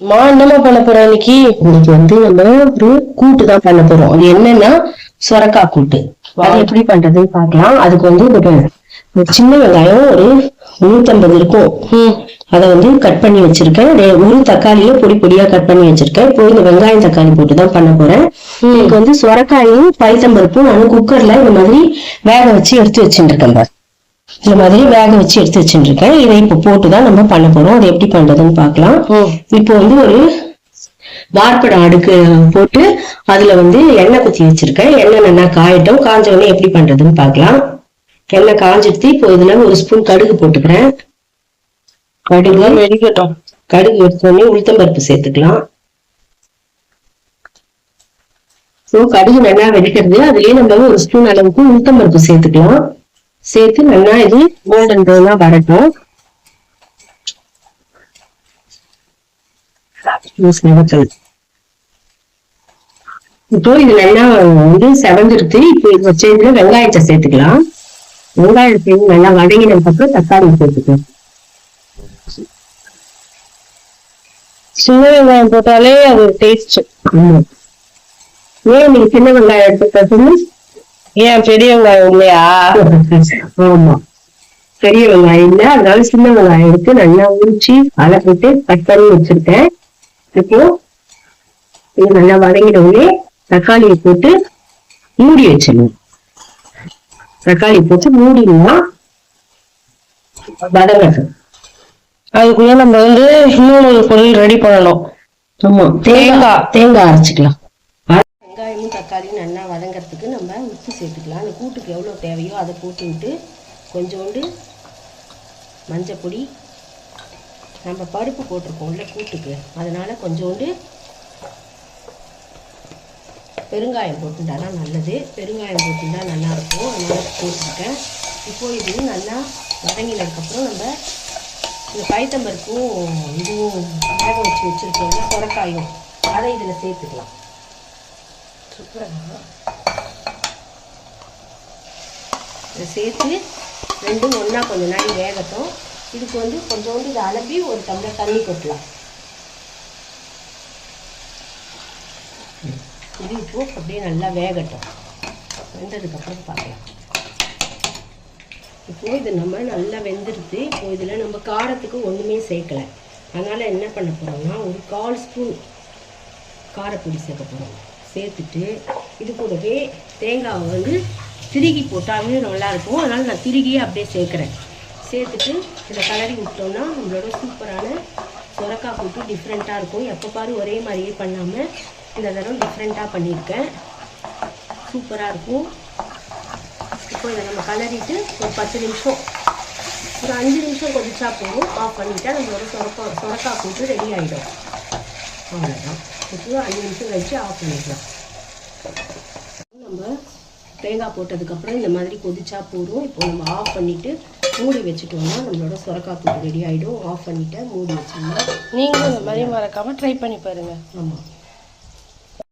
மா என்னம்மா பண்ண போறோம் இன்னைக்கு? இன்னைக்கு வந்து நம்ம ஒரு கூட்டு தான் பண்ண போறோம். அது என்னன்னா சொரக்காய் கூட்டு. அது எப்படி பண்றதுன்னு பார்க்கலாம். அதுக்கு வந்து ஒரு சின்ன வெங்காயம் ஒரு நூத்தம்பது இருக்கும். அதை வந்து கட் பண்ணி வச்சிருக்கேன். ஒரு தக்காளியை பொடி பொடியா கட் பண்ணி வச்சிருக்கேன். இப்போ இந்த வெங்காயம் தக்காளி போட்டு தான் பண்ண போறேன். இதுக்கு வந்து சொரக்காயும் பைத்தம்பருப்பும் நான் குக்கர்ல இந்த மாதிரி வேக வச்சு எடுத்து வச்சுட்டு இருக்கேன் பாரு. இந்த மாதிரி வேக வச்சு எடுத்து வச்சுட்டு இருக்கேன் இதை இப்போ போட்டு தான் நம்ம பண்ண போறோம். அதை எப்படி பண்றதுன்னு பார்க்கலாம். இப்போ வந்து ஒரு வார்ப்படம் அடுக்கு போட்டு அதுல வந்து எண்ணெய் குத்தி வச்சிருக்கேன். எண்ணெய் நல்லா காயட்டும். காஞ்ச உடனே எப்படி பண்றதுன்னு பார்க்கலாம். எண்ணெய் காஞ்சிடுத்து இப்போ இதுல ஒரு ஸ்பூன் கடுகு போட்டுக்கிறேன். கடுகு வெடிக்கட்டும். கடுகு எடுத்த உடனே உளுத்தம்பருப்பு சேர்த்துக்கலாம். ஸோ கடுகு நல்லா வெடிக்கிறது. அதுலயே நம்ம ஒரு ஸ்பூன் அளவுக்கு உளுத்தம்பருப்பு சேர்த்துக்கலாம். சேர்த்து நல்லா இது கோல்டன் ப்ரௌனா வரட்டும். இப்போ இது நல்லா வந்து செவந்திருக்கு இப்போ இது வச்ச இதுல வெங்காயத்தை சேர்த்துக்கலாம். வெங்காயத்தை நல்லா வதங்கினதுக்கு அப்புறம் தக்காளி சேர்த்துக்கலாம். சின்ன வெங்காயம் போட்டாலே அது டேஸ்ட் ஏன் நீங்க சின்ன வெங்காயம் எடுத்துக்கிட்டு ஏன் பெரிய வெங்காயம் இல்லையா? ஆமா. பெரிய வெங்காயம் இல்ல அதனால சின்ன வெங்காயம் எடுத்து நல்லா உரிச்சு போட்டு கட் பண்ணி வச்சிருக்கேன். இப்போ இது நல்லா வதங்கின உடனே தக்காளியை போட்டு மூடி வச்சிடணும். தக்காளி போட்டு மூடினா வதங்கட்டும். அதுக்குள்ள நம்ம வந்து இன்னொரு ஒரு பொருள் ரெடி பண்ணணும். ஆமா தேங்காய். தேங்காய் அரைச்சிக்கலாம். தக்காளி நல்லா வதங்கிறதுக்கு நம்ம உப்பு சேர்த்துக்கலாம். அந்த கூட்டுக்கு எவ்வளோ தேவையோ அதை போட்டுவிட்டு கொஞ்சோண்டு மஞ்சப்பொடி நம்ம பருப்பு போட்டிருக்கோம்ல கூட்டுக்கு அதனால் கொஞ்சோண்டு பெருங்காயம் போட்டுட்டானா நல்லது. பெருங்காயம் போட்டுட்டா நல்லாயிருக்கும். அதனால் போட்டிருக்கேன். இப்போ இது நல்லா வதங்கினதுக்கப்புறம் நம்ம இந்த பைத்தம்பருப்பும் இதுவும் வேக வச்சு வச்சுருக்கோம்ல சொரக்காயும் அதை இதில் சேர்த்துக்கலாம். இதை சேர்த்து ரெண்டும் ஒன்றா கொஞ்ச நாள் வேகட்டும். இதுக்கு வந்து கொஞ்சோண்டு இதை அலப்பி ஒரு டம்ளர் தண்ணி கொட்டலாம். இது இப்போ அப்படியே நல்லா வேகட்டும். வெந்ததுக்கப்புறம் பார்க்கலாம். இப்போ இது நம்ம நல்லா வெந்துடுது இப்போ இதில் நம்ம காரத்துக்கு ஒன்றுமே சேர்க்கல. அதனால் என்ன பண்ண போகிறோம்னா ஒரு கால் ஸ்பூன் காரப்பொடி சேர்க்க போகிறோம் சேர்த்துட்டு இது கூடவே தேங்காவை வந்து திருகி போட்டாலே நல்லாயிருக்கும். அதனால் நான் திருகியே அப்படியே சேர்க்குறேன். சேர்த்துட்டு இதை கலரி விட்டோம்னா நம்மளோட சூப்பரான சுரக்காய் கூட்டு டிஃப்ரெண்ட்டாக இருக்கும். எப்போ பாரு ஒரே மாதிரியே பண்ணாமல் இந்த தடவை டிஃப்ரெண்ட்டாக பண்ணியிருக்கேன். சூப்பராக இருக்கும். இப்போ இதை நம்ம கலரிட்டு ஒரு பத்து நிமிஷம் ஒரு அஞ்சு நிமிஷம் கொதிச்சா போதும். ஆஃப் பண்ணிவிட்டால் நம்மளோட சுரக்கா சுரக்காய் கூட்டு ரெடி ஆகிடும் அவ்வளோதான் இப்போ அஞ்சு நிமிஷம் கழிச்சு ஆஃப் பண்ணிக்கலாம் நம்ம தேங்காய் போட்டதுக்கப்புறம் இந்த மாதிரி கொதிச்சா போதும். இப்போ நம்ம ஆஃப் பண்ணிட்டு மூடி வச்சுட்டோம்னா நம்மளோட சொரக்காய் கூட்டு ரெடி ஆகிடும் ஆஃப் பண்ணிட்டு மூடி வச்சோம்னா நீங்களும் இந்த மாதிரி மறக்காம ட்ரை பண்ணி பாருங்க. ஆமாம்